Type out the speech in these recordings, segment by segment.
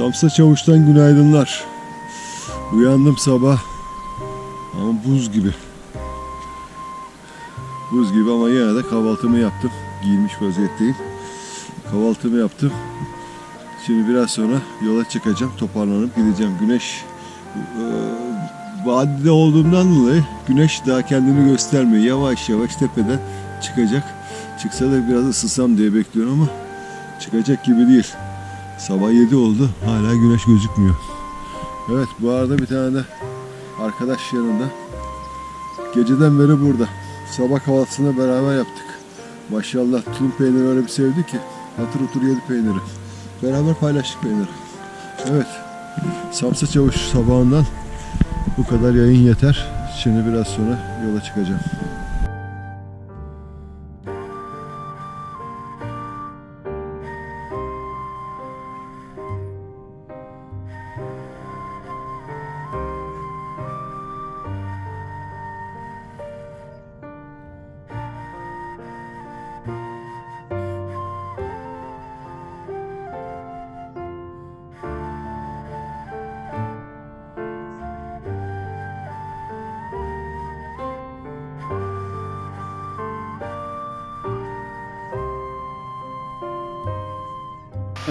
Samsa Çavuş'tan günaydınlar. Uyandım sabah ama buz gibi. Buz gibi ama yine de kahvaltımı yaptım. Giyinmiş vaziyetteyim. Kahvaltımı yaptım. Şimdi biraz sonra yola çıkacağım. Toparlanıp gideceğim. Güneş e, olduğumdan dolayı güneş daha kendini göstermiyor. Yavaş yavaş tepeden çıkacak. Çıksa da biraz ısısam diye bekliyorum ama çıkacak gibi değil. Sabah 7 oldu. Hala güneş gözükmüyor. Evet bu arada bir tane de arkadaş yanında. Geceden beri burada. Sabah kahvaltısını beraber yaptık. Maşallah tulum peyniri öyle bir sevdi ki. Hatır otur yedi peyniri. Beraber paylaştık peyniri. Evet. Samsa Çavuş sabahından bu kadar yayın yeter. Şimdi biraz sonra yola çıkacağım.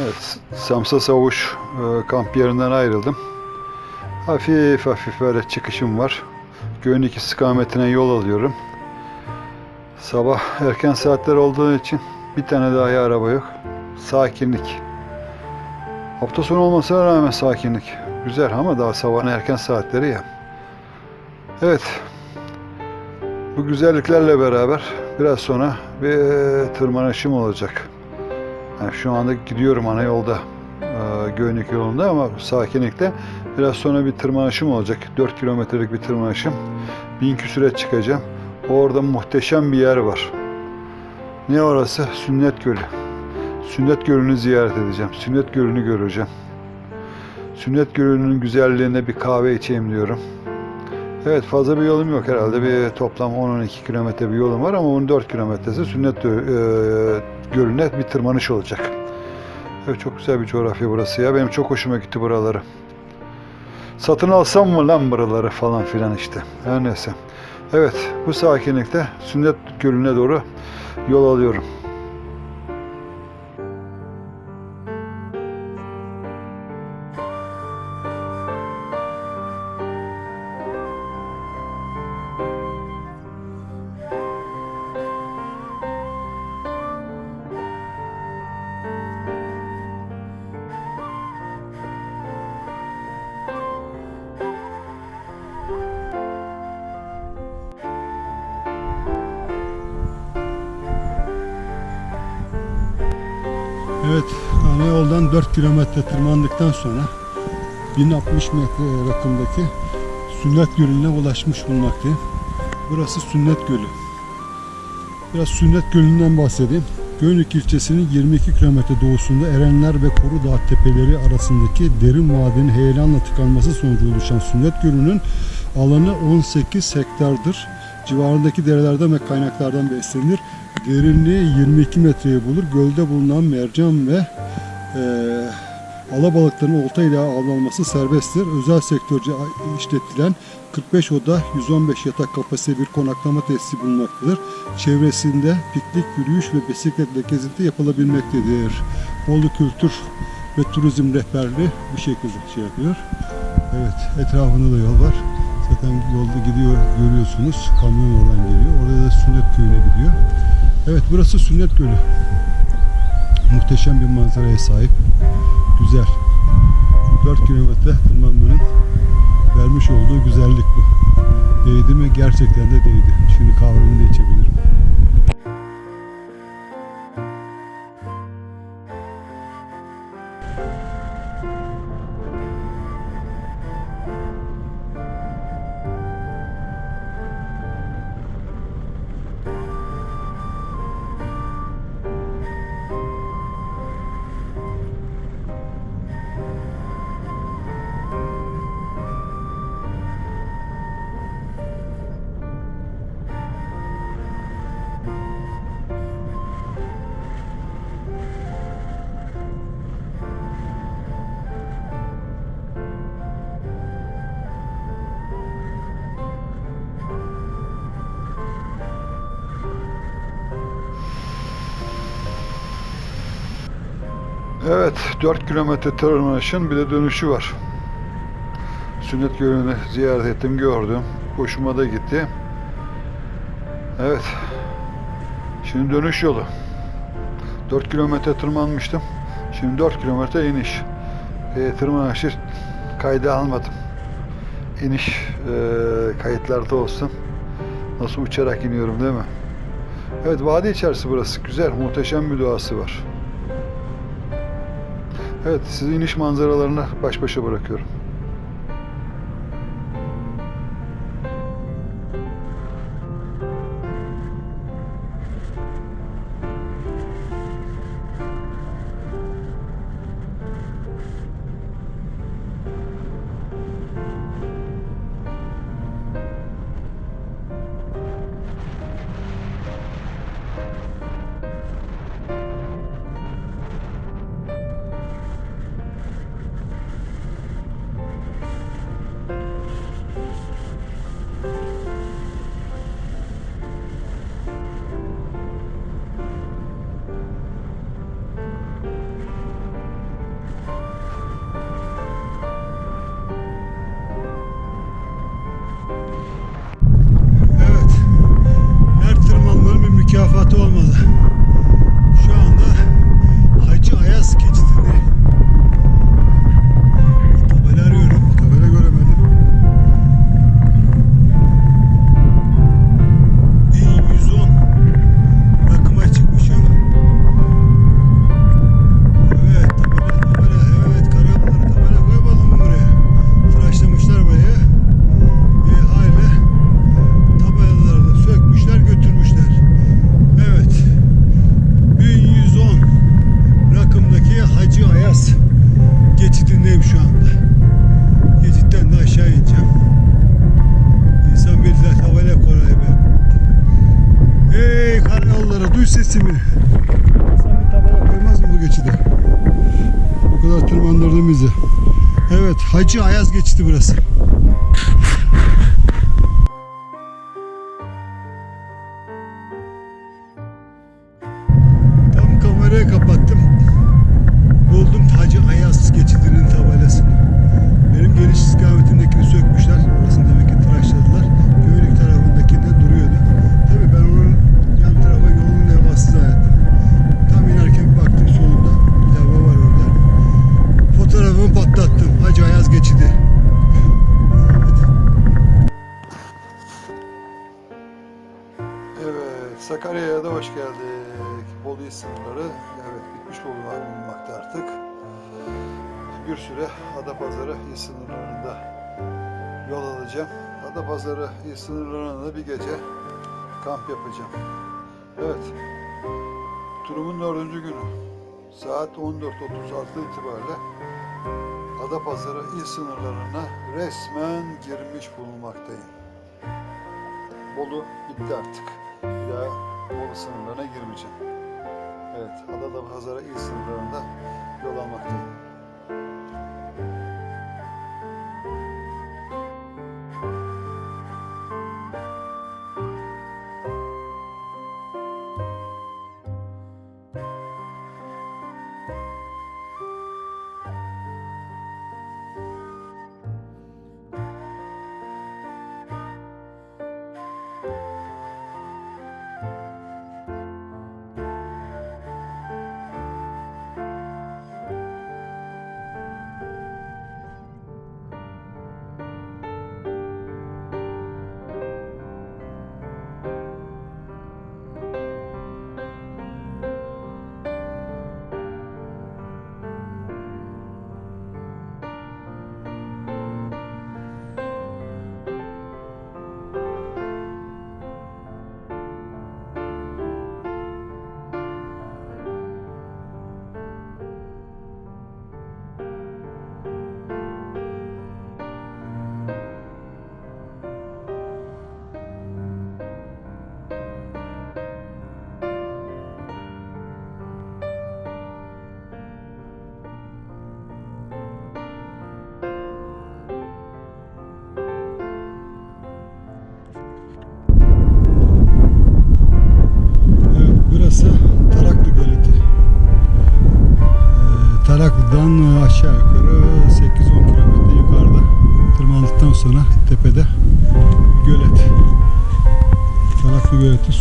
Evet, Samsa Savuş e, kamp yerinden ayrıldım. Hafif hafif böyle çıkışım var. Göğün istikametine yol alıyorum. Sabah erken saatler olduğu için bir tane daha araba yok. Sakinlik. Hafta sonu olmasına rağmen sakinlik. Güzel ama daha sabahın erken saatleri ya. Evet. Bu güzelliklerle beraber biraz sonra bir tırmanışım olacak. Yani şu anda gidiyorum ana yolda. E, Göynük yolunda ama sakinlikte biraz sonra bir tırmanışım olacak. 4 kilometrelik bir tırmanışım. Bin küsüre çıkacağım. Orada muhteşem bir yer var. Ne orası? Sünnet Gölü. Sünnet Gölü'nü ziyaret edeceğim. Sünnet Gölü'nü göreceğim. Sünnet Gölü'nün güzelliğine bir kahve içeyim diyorum. Evet fazla bir yolum yok herhalde. Bir toplam 10-12 kilometre bir yolum var ama bunun 4 kilometresi Sünnet e, Gölü'ne bir tırmanış olacak. Evet çok güzel bir coğrafya burası ya. Benim çok hoşuma gitti buraları. Satın alsam mı lan buraları falan filan işte. Her neyse. Evet bu sakinlikte Sünnet Gölü'ne doğru yol alıyorum. kilometre tırmandıktan sonra 1060 metre rakımdaki Sünnet Gölü'ne ulaşmış bulunmaktayım. Burası Sünnet Gölü. Biraz Sünnet Gölü'nden bahsedeyim. Gölük ilçesinin 22 kilometre doğusunda Erenler ve Koru Dağ tepeleri arasındaki derin vadinin heyelanla tıkanması sonucu oluşan Sünnet Gölü'nün alanı 18 hektardır. Civarındaki derelerden ve kaynaklardan beslenir. Derinliği 22 metreye bulur. Gölde bulunan mercan ve alabalıkların olta ile avlanması serbesttir. Özel sektörce işletilen 45 oda 115 yatak kapasite bir konaklama tesisi bulunmaktadır. Çevresinde piknik, yürüyüş ve bisikletle gezinti yapılabilmektedir. Bolu Kültür ve Turizm Rehberliği bu şekilde şey yapıyor. Evet, etrafında da yol var. Zaten yolda gidiyor görüyorsunuz. Kamyon oradan geliyor. Orada da Sünnet Köyü'ne gidiyor. Evet burası Sünnet Gölü. Muhteşem bir manzaraya sahip. Güzel. 4 kilometre tırmanmanın vermiş olduğu güzellik bu. Değdi mi? Gerçekten de değdi. Şimdi kahvemi de içebilirim. Evet 4 kilometre tırmanışın bir de dönüşü var. Sünnet Gölü'nü ziyaret ettim gördüm. Hoşuma da gitti. Evet. Şimdi dönüş yolu. 4 kilometre tırmanmıştım. Şimdi 4 kilometre iniş. E, tırmanışı kayda almadım. İniş e, kayıtlarda olsun. Nasıl uçarak iniyorum değil mi? Evet vadi içerisi burası. Güzel, muhteşem bir doğası var. Evet, sizi iniş manzaralarına baş başa bırakıyorum. Adapazarı il sınırlarında bir gece kamp yapacağım. Evet, turumun dördüncü günü. Saat 14.36 itibariyle Adapazarı il sınırlarına resmen girmiş bulunmaktayım. Bolu bitti artık. Bir daha Bolu sınırlarına girmeyeceğim. Evet, Adada Pazarı il sınırlarında yol almaktayım.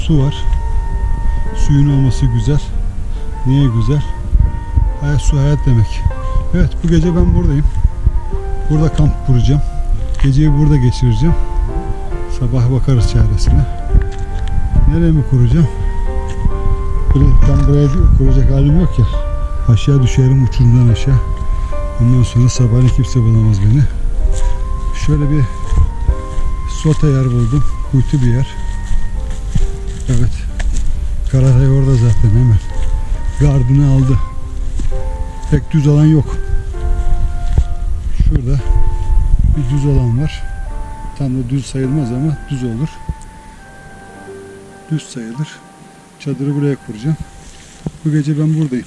Su var. Suyun olması güzel. Niye güzel? Hayat su hayat demek. Evet bu gece ben buradayım. Burada kamp kuracağım. Geceyi burada geçireceğim. Sabah bakarız çaresine. Nereye mi kuracağım? Tam buraya kuracak halim yok ya. Aşağı düşerim uçurumdan aşağı. Ondan sonra sabahleyin kimse bulamaz beni. Şöyle bir sota yer buldum. Kuytu bir yer. Evet. Karatay orada zaten hemen. Gardını aldı. Pek düz alan yok. Şurada bir düz alan var. Tam da düz sayılmaz ama düz olur. Düz sayılır. Çadırı buraya kuracağım. Bu gece ben buradayım.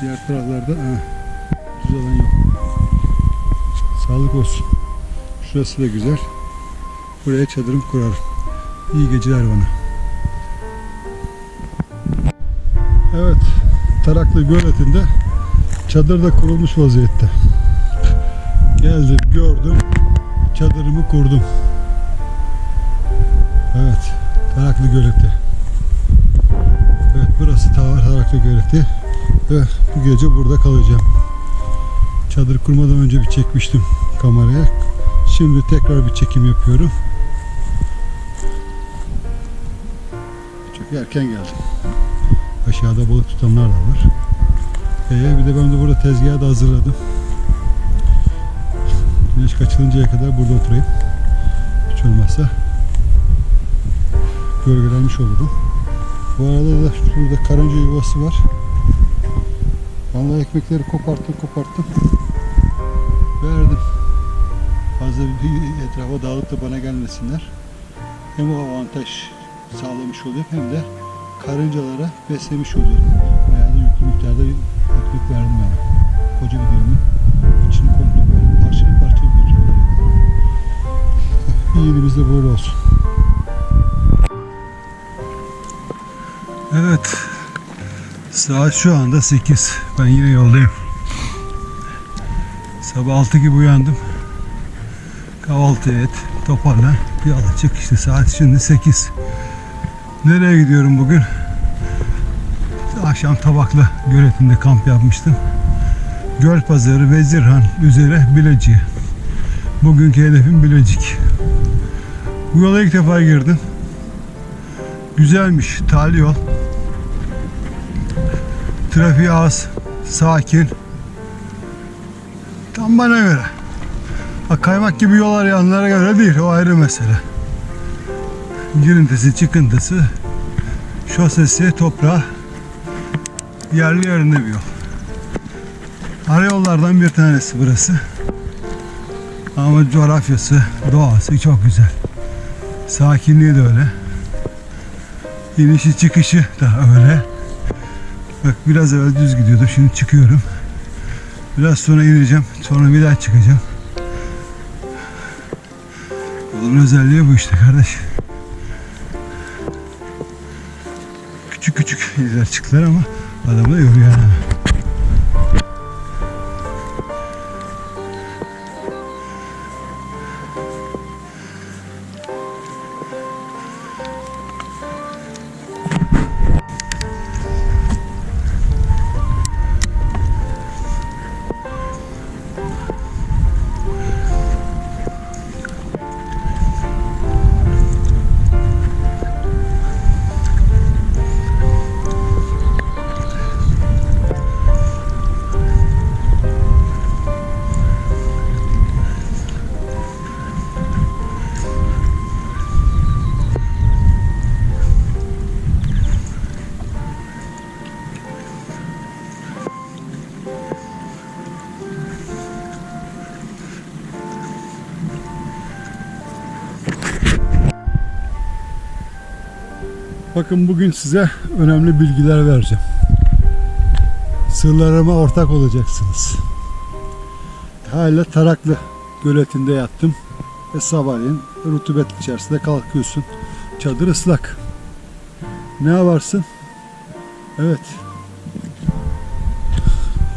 Diğer taraflarda ha, düz alan yok. Sağlık olsun. Şurası da güzel. Buraya çadırım kurarım. İyi geceler bana. Evet, Taraklı Göleti'nde çadır da kurulmuş vaziyette. Geldim, gördüm, çadırımı kurdum. Evet, Taraklı Göleti. Evet, burası Taraklı Göleti. Ve bu gece burada kalacağım. Çadır kurmadan önce bir çekmiştim kameraya. Şimdi tekrar bir çekim yapıyorum. Erken geldim. Aşağıda balık tutanlar da var. Ee, bir de ben de burada tezgahı da hazırladım. Güneş kaçılıncaya kadar burada oturayım. Hiç olmazsa gölgelenmiş olurum. Bu arada da şurada karınca yuvası var. Vallahi ekmekleri koparttım koparttım. Verdim. Fazla bir etrafa dağılıp da bana gelmesinler. Hem o avantaj sağlamış oluyor hem de karıncalara beslemiş oluyorum. Bayağı da yüklü miktarda ekmek verdim yani. Koca bir dilimin içini komple verdim. Parça parça götürüyorlar. İyiliğimiz de böyle olsun. Evet. Saat şu anda 8. Ben yine yoldayım. Sabah 6 gibi uyandım. Kahvaltı et, toparlan, yola çık işte saat şimdi 8. Nereye gidiyorum bugün? Akşam Tabaklı göletinde kamp yapmıştım. Göl Pazarı, Vezirhan üzere Bilecik'e. Bugünkü hedefim Bilecik. Bu yola ilk defa girdim. Güzelmiş, tali yol. Trafiği az, sakin. Tam bana göre. Ha, kaymak gibi yol arayanlara göre değil, o ayrı mesele. Girintisi, çıkıntısı, şosesi, toprağı, yerli yerinde bir yol. Arayollardan bir tanesi burası. Ama coğrafyası, doğası çok güzel. Sakinliği de öyle. İnişi çıkışı da öyle. Bak biraz evvel düz gidiyordum. Şimdi çıkıyorum. Biraz sonra ineceğim. Sonra bir daha çıkacağım. Yolun özelliği bu işte kardeş. İzler çıktılar ama adamı da yani. Bakın bugün size önemli bilgiler vereceğim. Sırlarıma ortak olacaksınız. Hala Taraklı göletinde yattım ve sabahleyin rutubet içerisinde kalkıyorsun. Çadır ıslak. Ne yaparsın? Evet.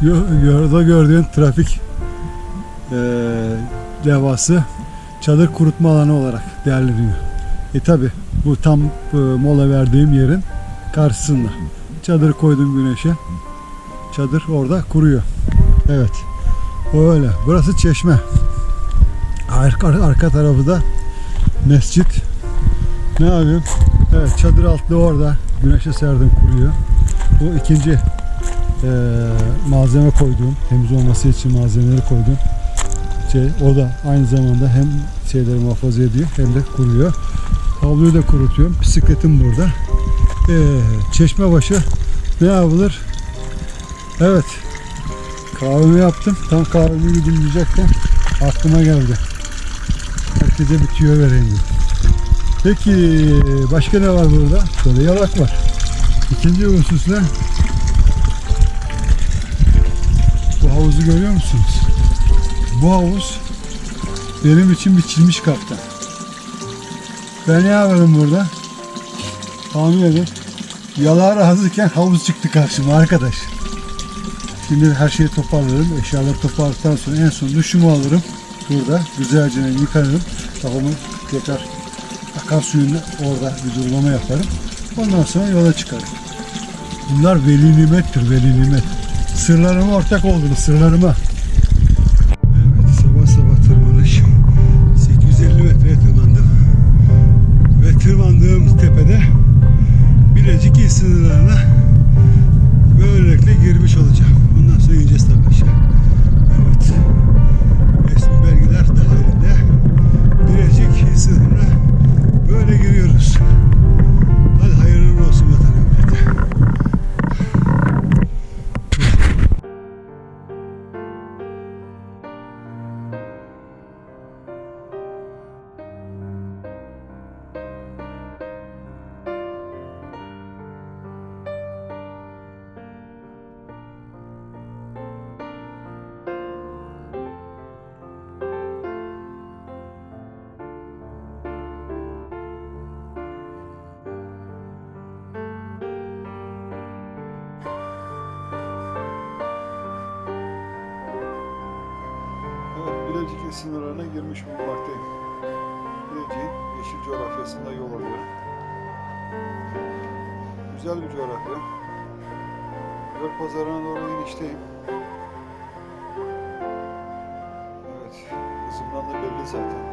Yo- Yolda gördüğün trafik eee levhası çadır kurutma alanı olarak değerleniyor. E tabi bu tam e, mola verdiğim yerin karşısında. Çadır koydum güneşe. Çadır orada kuruyor. Evet. Öyle. Burası çeşme. Arka, arka tarafı da mescit. Ne yapayım? Evet çadır altlı orada. Güneşe serdim kuruyor. Bu ikinci eee, malzeme koyduğum, temiz olması için malzemeleri koydum. Şey, o da aynı zamanda hem şeyleri muhafaza ediyor hem de kuruyor. Havluyu da kurutuyorum. Bisikletim burada. Ee, çeşme başı ne yapılır? Evet. Kahvemi yaptım. Tam kahvemi yudumlayacakken aklıma geldi. Herkese bir tüyo vereyim dedim. Peki başka ne var burada? Böyle yalak var. İkinci husus ne? Bu havuzu görüyor musunuz? Bu havuz benim için biçilmiş kaptan. Ben ne yapalım burada? Tahmin edin. Yalağa razıyken havuz çıktı karşıma arkadaş. Şimdi her şeyi toparlarım. Eşyaları toparladıktan sonra en son duşumu alırım. Burada güzelce yıkarım. Kafamı tekrar akan suyunu orada bir durulama yaparım. Ondan sonra yola çıkarım. Bunlar veli nimettir, veli nimet. Sırlarıma ortak oldunuz, sırlarıma. Bilecik il sınırlarına böylelikle girmiş olacağım. Bundan sonra ineceğiz tabii aşağı. Evet. Resmi belgeler dahilinde Bilecik il sınırına böyle giriyoruz. Girmiş bulunmaktayım. Bilecik'in yeşil coğrafyasında yol alıyorum. Güzel bir coğrafya. Göl pazarına doğru inişteyim. Evet, hızımdan da belli zaten.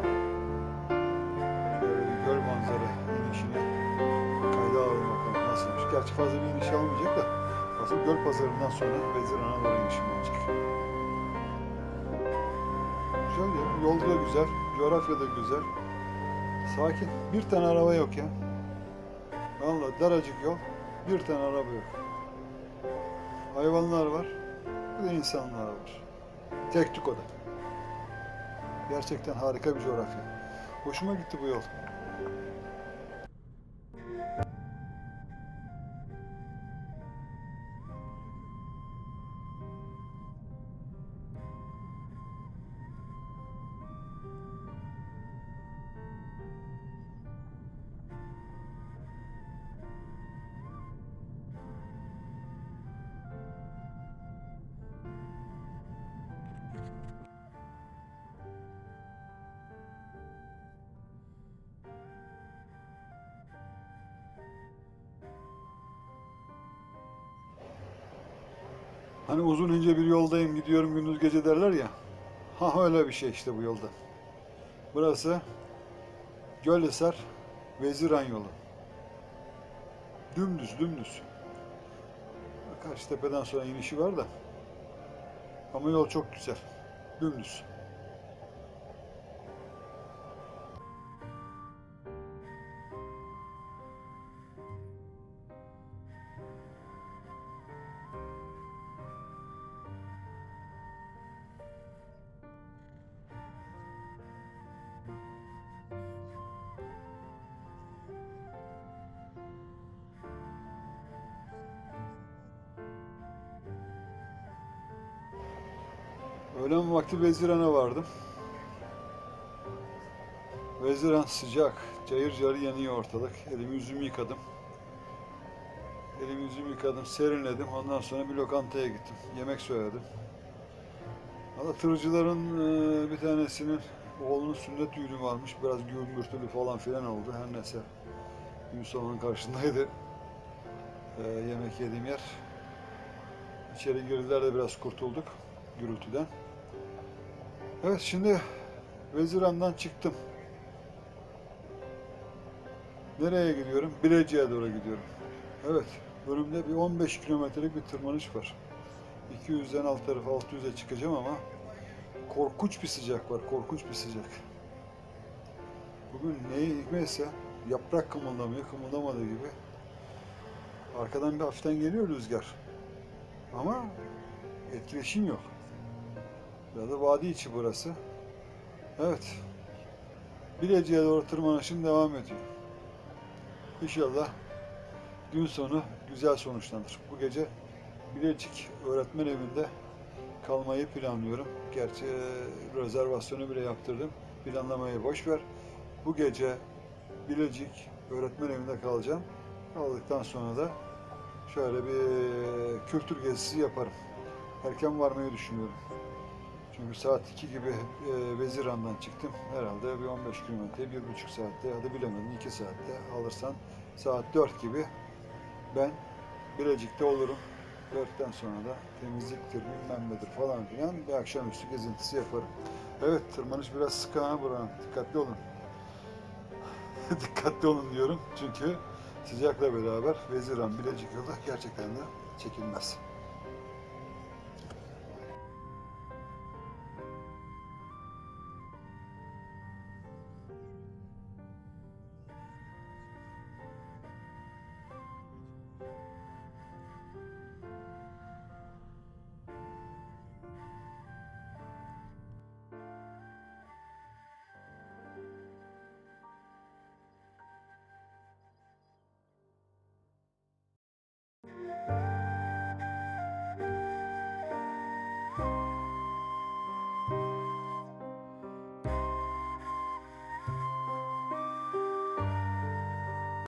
Şöyle bir göl manzara inişini kayda alalım bakalım nasılmış. Gerçi fazla bir iniş almayacak da asıl göl pazarından sonra Veziran'a doğru inişim olacak. Yol da güzel. Coğrafya da güzel. Sakin. Bir tane araba yok ya. Vallahi daracık yol. Bir tane araba yok. Hayvanlar var. Bir de insanlar var. Tek tük o. Gerçekten harika bir coğrafya. Hoşuma gitti bu yol. Hani uzun ince bir yoldayım gidiyorum gündüz gece derler ya. Ha öyle bir şey işte bu yolda. Burası Gölhisar Veziran yolu. Dümdüz dümdüz. Karşı tepeden sonra inişi var da. Ama yol çok güzel. Dümdüz. Öğlen vakti Veziran'a vardım. Veziran sıcak, cayır cayır yanıyor ortalık. Elimi yüzümü yıkadım. Elimi yüzümü yıkadım, serinledim. Ondan sonra bir lokantaya gittim. Yemek söyledim. Valla tırcıların e, bir tanesinin oğlunun sünnet düğünü varmış. Biraz gümbürtülü falan filan oldu. Her neyse. Gün sonunun karşındaydı. E, yemek yediğim yer. İçeri girdiler de biraz kurtulduk gürültüden. Evet şimdi Veziran'dan çıktım. Nereye gidiyorum? Bilecik'e doğru gidiyorum. Evet, önümde bir 15 kilometrelik bir tırmanış var. 200'den alt tarafa 600'e çıkacağım ama korkunç bir sıcak var, korkunç bir sıcak. Bugün neyi hikmetse yaprak kımıldamıyor, kımıldamadığı gibi. Arkadan bir hafiften geliyor rüzgar. Ama etkileşim yok. Ya da vadi içi burası. Evet. Bilecik'e doğru tırmanışım devam ediyor. İnşallah gün sonu güzel sonuçlanır. Bu gece Bilecik Öğretmen Evi'nde kalmayı planlıyorum. Gerçi rezervasyonu bile yaptırdım. Planlamayı boş ver. Bu gece Bilecik Öğretmen Evi'nde kalacağım. Kaldıktan sonra da şöyle bir kültür gezisi yaparım. Erken varmayı düşünüyorum. Çünkü saat 2 gibi e, Veziran'dan çıktım. Herhalde bir 15 kilometre, bir buçuk saatte, hadi bilemedim 2 saatte alırsan saat 4 gibi ben Bilecik'te olurum. 4'ten sonra da temizliktir, bilmem nedir falan filan bir akşamüstü gezintisi yaparım. Evet, tırmanış biraz sıkı ha buranın. Dikkatli olun. Dikkatli olun diyorum çünkü sıcakla beraber Veziran Bilecik yolu gerçekten de çekilmez.